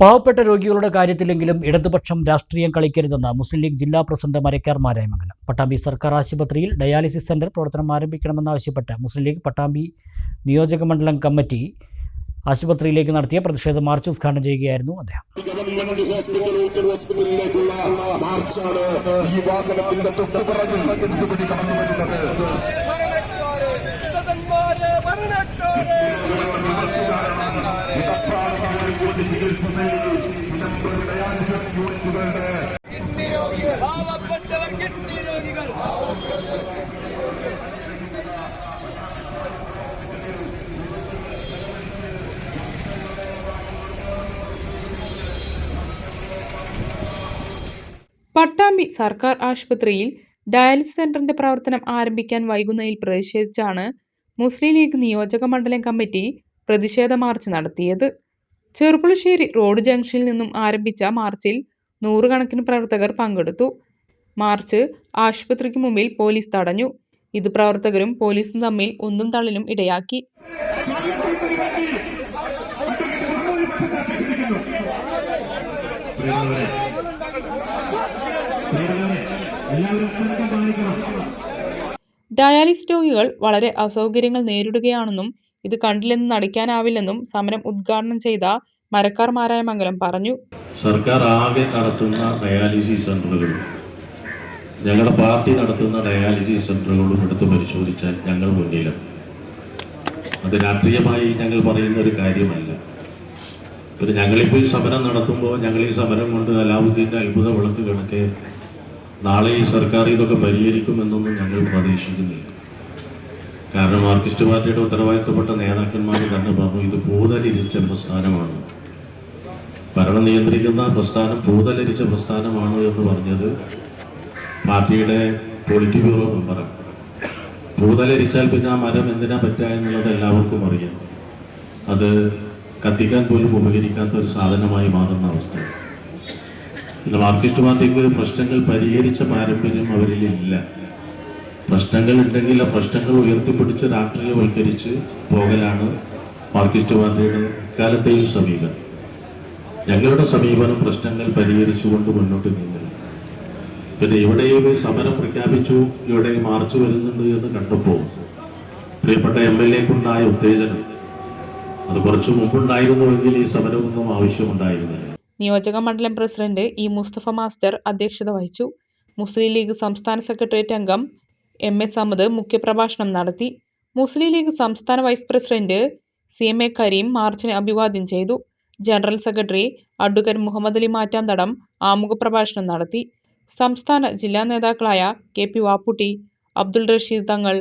പാവപ്പെട്ട രോഗികളുടെ കാര്യത്തിലെങ്കിലും ഇടതുപക്ഷം രാഷ്ട്രീയം കളിക്കരുതെന്ന് മുസ്ലിം ലീഗ് ജില്ലാ പ്രസിഡന്റ് മരക്കാർ മാരായമംഗലം. പട്ടാമ്പി സർക്കാർ ആശുപത്രിയിൽ ഡയാലിസിസ് സെന്റർ പ്രവർത്തനം ആരംഭിക്കണമെന്നാവശ്യപ്പെട്ട് മുസ്ലിം ലീഗ് പട്ടാമ്പി നിയോജക മണ്ഡലം കമ്മിറ്റി ആശുപത്രിയിലേക്ക് നടത്തിയ പ്രതിഷേധ മാർച്ച് ഉദ്ഘാടനം ചെയ്യുകയായിരുന്നു അദ്ദേഹം. ഈ രോഗികൾ പട്ടാമ്പി സർക്കാർ ആശുപത്രിയിൽ ഡയാലിസിസ് സെന്ററിന്റെ പ്രവർത്തനം ആരംഭിക്കാൻ വൈകുന്നതിൽ പ്രതിഷേധിച്ചാണ് മുസ്ലിം ലീഗ് നിയോജക മണ്ഡലം കമ്മിറ്റി പ്രതിഷേധ മാർച്ച് നടത്തിയത്. ചെറുപ്പുളശ്ശേരി റോഡ് ജംഗ്ഷനിൽ നിന്നും ആരംഭിച്ച മാർച്ചിൽ നൂറുകണക്കിന് പ്രവർത്തകർ പങ്കെടുത്തു. മാർച്ച് ആശുപത്രിക്ക് മുമ്പിൽ പോലീസ് തടഞ്ഞു. ഇത് പ്രവർത്തകരും പോലീസും തമ്മിൽ ഒന്നും തള്ളിലും ഇടയാക്കി. ഡയാലിസ് രോഗികൾ വളരെ അസൗകര്യങ്ങൾ നേരിടുകയാണെന്നും ഇത് കണ്ടില്ലെന്ന് നടിക്കാനാവില്ലെന്നും സമരം ഉദ്ഘാടനം ചെയ്ത മരക്കാർ മാരായമംഗലം പറഞ്ഞു. സർക്കാർ ആകെ നടത്തുന്ന ഡയാലിസിസ് സെന്ററുകളും ഞങ്ങളുടെ പാർട്ടി നടത്തുന്ന ഡയാലിസിസ് സെന്ററുകളും എടുത്ത് പരിശോധിച്ചാൽ ഞങ്ങൾ മുന്നിലാണ് അത് രാഷ്ട്രീയമായി ഞങ്ങൾ പറയുന്ന ഒരു കാര്യമല്ല. ഒരു ഞങ്ങളിപ്പോൾ ഈ സമരം നടത്തുമ്പോൾ ഞങ്ങൾ ഈ സമരം കൊണ്ട് അലാവുദ്ദീന്റെ അത്ഭുത വിളക്ക് കണക്കെ നാളെ ഈ സർക്കാർ ഇതൊക്കെ പരിഹരിക്കുമെന്നൊന്നും ഞങ്ങൾ പ്രതീക്ഷിക്കുന്നില്ല. കാരണം മാർക്സിസ്റ്റ് പാർട്ടിയുടെ ഉത്തരവാദിത്തപ്പെട്ട നേതാക്കന്മാർ തന്നെ പറഞ്ഞു ഇത് പൂതലിരിച്ച പ്രസ്ഥാനമാണ്. ഭരണം നിയന്ത്രിക്കുന്ന പ്രസ്ഥാനം പൂതലിരിച്ച പ്രസ്ഥാനമാണ് എന്ന് പറഞ്ഞത് പാർട്ടിയുടെ പൊളിറ്റ് ബ്യൂറോ മെമ്പറാണ് പൂതലരിച്ചാൽ പിന്നെ ആ മരം എന്തിനാ പറ്റുക എന്നുള്ളത് എല്ലാവർക്കും അറിയാം. അത് കത്തിക്കാൻ പോലും ഉപകരിക്കാത്ത ഒരു സാധനമായി മാറുന്ന അവസ്ഥ പിന്നെ മാർക്സിസ്റ്റ് പാർട്ടിക്ക് പ്രശ്നങ്ങൾ പരിഹരിച്ച പാരമ്പര്യം അവരിൽ ഇല്ല. പ്രശ്നങ്ങൾ ഉണ്ടെങ്കിൽ ആ പ്രശ്നങ്ങൾ ഉയർത്തിപ്പിടിച്ച് രാഷ്ട്രീയവൽക്കരിച്ച് പോകലാണ് മാർക്സിസ്റ്റ് പാർട്ടിയുടെ കാലത്തെയും സമീപനം. ഞങ്ങളുടെ സമീപനം പ്രശ്നങ്ങൾ പരിഹരിച്ചുകൊണ്ട് മുന്നോട്ട് നീങ്ങുന്നു പിന്നെ എവിടെയും സമരം പ്രഖ്യാപിച്ചു ഇവിടെ മാർച്ച് വരുന്നുണ്ട് എന്ന് കണ്ടപ്പോൾ പ്രിയപ്പെട്ട എം എൽ എക്കുണ്ടായ ഉത്തേജനം അത് കുറച്ചു മുമ്പുണ്ടായിരുന്നുവെങ്കിൽ ഈ സമരമൊന്നും ആവശ്യമുണ്ടായിരുന്നില്ല. നിയോജക മണ്ഡലം പ്രസിഡന്റ് ഇ മുസ്തഫ മാസ്റ്റർ അധ്യക്ഷത വഹിച്ചു. മുസ്ലിം ലീഗ് സംസ്ഥാന സെക്രട്ടേറിയറ്റ് അംഗം എം എസ് അഹമ്മദ് മുഖ്യപ്രഭാഷണം നടത്തി. മുസ്ലിം ലീഗ് സംസ്ഥാന vice president C M A Kareem മാർച്ചിനെ അഭിവാദ്യം ചെയ്തു. General secretary advocate Muhammad Ali Mattanthadam ആമുഖ പ്രഭാഷണം നടത്തി. സംസ്ഥാന ജില്ലാ നേതാക്കളായ K P Vapputty Abdul Rasheed Thangal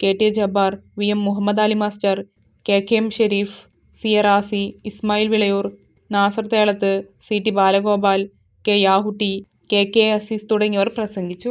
K T Jabbar V M Muhammad Ali master K K M Shereef C A Razi Ismail Vilayur Nasar Thelath C T Balagopal K Yahutty K K Azeez തുടങ്ങിയവർ പ്രസംഗിച്ചു.